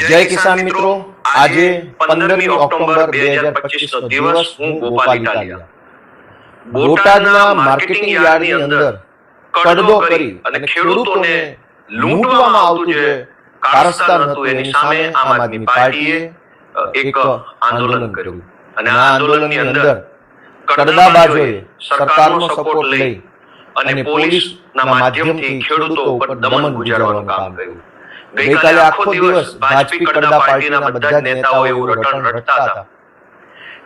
જય કિસાન મિત્રો. આજે પંદરમી ઓક્ટોબર બે હજાર પચીસ નો દિવસ હું ગોપાલ ઇટાલિયા. બોટાદના માર્કેટિંગ યાર્ડની અંદર કડદો કરી અને ખેડૂતોને લૂંટવામાં આવતું જે કારસ્તાન હતું એની સામે આમ આદમી પાર્ટીએ એક આંદોલન કર્યું. અને આ આંદોલનની અંદર કડદાબાજોએ સરકારનો સપોર્ટ લઈ અને પોલીસના માધ્યમથી ખેડૂતો ઉપર દમન ગુજારવાનું કામ કર્યું. ગઈકાલે આખો દિવસ ભાજપી કડદા પાર્ટીના બધા નેતાઓ એવું રટણ રટતા હતા.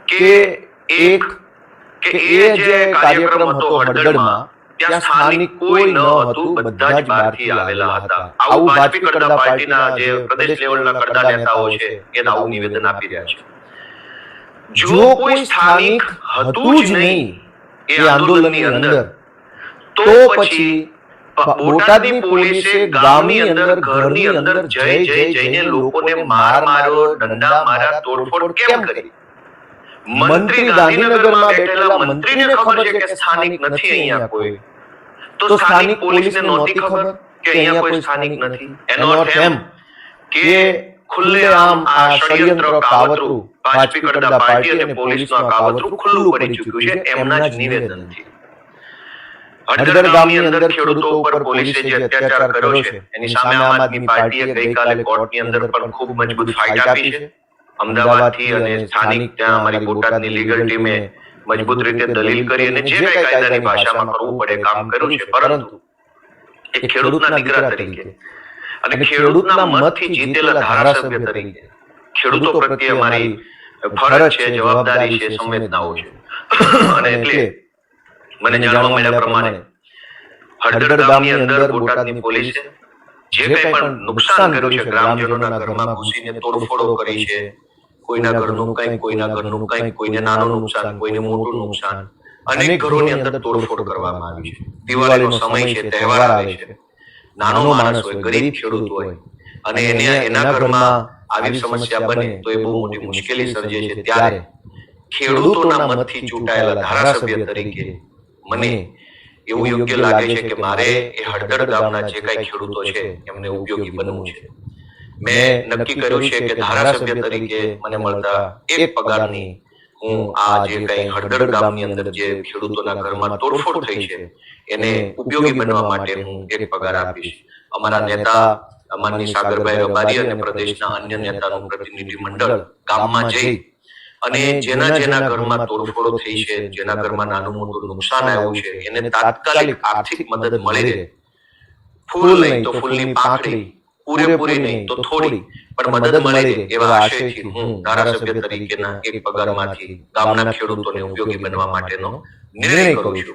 કે એક કે એ જે કાર્યક્રમ હતો હળદળમાં ત્યાં સ્થાનિક કોઈ ન હતું બધા જ બહારથી આવેલા હતા. આવું ભાજપી કડદા પાર્ટીના જે પ્રદેશ લેવલના કડદા નેતાઓ છે એ આવું નિવેદન આપી રહ્યા છે. જો કોઈ સ્થાનિક હતું જ નહીં એ આંદોલનની અંદર તો પછી બોટાદની પોલીસે ગામની અંદર ઘરની અંદર જય જય જઈને લોકોને માર માર્યો દંડા માર્યા તોડફોડ કેમ કરી? મંત્રી ગાંધીનગરમાં બેઠેલા મંત્રીને ખબર છે કે સ્થાનિક નથી અહીંયા કોઈ. તો સ્થાનિક પોલીસને નહોતી ખબર કે અહીંયા કોઈ સ્થાનિક નથી? એનો અર્થ એમ કે ખુલ્લેઆમ આ ષડયંત્ર કાવતરું ભાજપી કરતા પાર્ટી અને પોલીસનું કાવતરું ખુલ્લું પડી ચૂક્યું છે એમના જ નિવેદનથી. હળદર ગામની અંદર ખેડૂતો ઉપર પોલીસે જે અત્યાચાર કર્યો છે એની સામે આમ આદમી પાર્ટીએ ગઈકાલે કોર્ટની અંદર પણ ખૂબ મજબૂત ફાઇટ આપી છે. અમદાવાદથી અને સ્થાનિક ત્યાં અમારી બોટાદની લીગલ ટીમે મજબૂત રીતે દલીલ કરી અને જે કઈ કાયદાની ભાષામાં કરવું પડે કામ કર્યું છે. પરંતુ એક ખેડૂતના દીકરા તરીકે અને ખેડૂતના મતથી જીતેલા ધારાસભ્ય તરીકે ખેડૂતો પ્રત્યે અમારી ફરજ છે જવાબદારી છે સંવેદનાઓ છે. અને એટલે મને જાણવા મળ્યા પ્રમાણે હળદર ગામની અંદર બોટાદની પોલીસે જે કંઈ પણ નુકસાન કર્યું છે ગ્રામજનોના ઘરમાં ઘૂસીને તોડફોડો કરી છે કોઈના ઘરનું કંઈક કોઈના ઘરનું કંઈક કોઈને નાનું નુકસાન કોઈને મોટું નુકસાન. અનેક ઘરોની અંદર તોડફોડ કરવામાં આવી છે. દિવાળીનો સમય છે તહેવાર આવે છે. નાનો માણસ હોય ગરીબ ખેડૂત હોય અને એને એના ઘરમાં આવી સમસ્યા બને તો એ બહુ મોટી મુશ્કેલી સર્જે છે. ત્યારે ખેડૂતોના મતથી ચૂંટાયેલા ધારાસભ્ય તરીકે મને એવું યોગ્ય લાગે છે કે મારે એ હળદર ગામના જે કઈ ખેડૂતો છે એમને ઉપયોગી બનવું છે. મેં નક્કી કર્યું છે કે ધારાસભ્ય તરીકે મને મળતા એક પગારની હું આ જે કઈ હળદર ગામની અંદર જે ખેડૂતોના ઘરમાં તોડફોડ થઈ છે એને ઉપયોગી બનવા માટે હું એક પગાર આપીશ. અમારા નેતા માનની સાગરભાઈ રબારી અને પ્રદેશના અન્ય નેતાનું પ્રતિનિધિ મંડળ ગામમાં જઈ અને જેના જેના ઘરમાં તોડફોડો થઈ છે જેના ઘરમાં નાનું મોટું નુકસાન આવ્યું છે એને તાત્કાલિક આર્થિક મદદ મળી રહે. ફૂલ નહીં તો ફૂલની પાંખડી પૂરેપૂરી નહીં તો થોડી પણ મદદ મળી રહે એવા આશયથી હું ધારાસભ્ય તરીકેના એક પગારમાંથી ગામના ખેડૂતોને ઉપયોગી બનવા માટેનો નિર્ણય કરું છું.